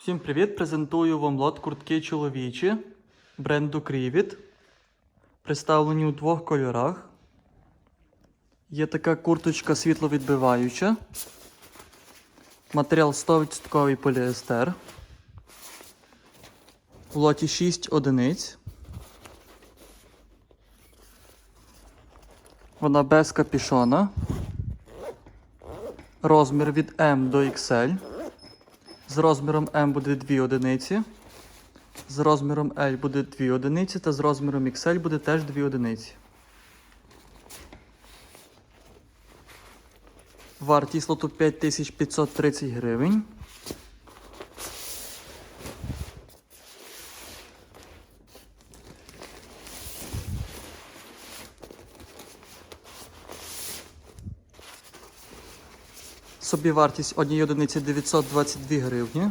Всім привіт! Презентую вам лот куртки чоловічі бренду Crivit. Представлені у двох кольорах. Є така курточка світловідбиваюча. Матеріал 100% поліестер. В лоті 6 одиниць. Вона без капішона. Розмір від M до XL. З розміром М буде 2 одиниці. З розміром L буде 2 одиниці, та з розміром XL буде теж 2 одиниці. Вартість лоту 5530 гривень. Собівартість однієї одиниці 922 гривні.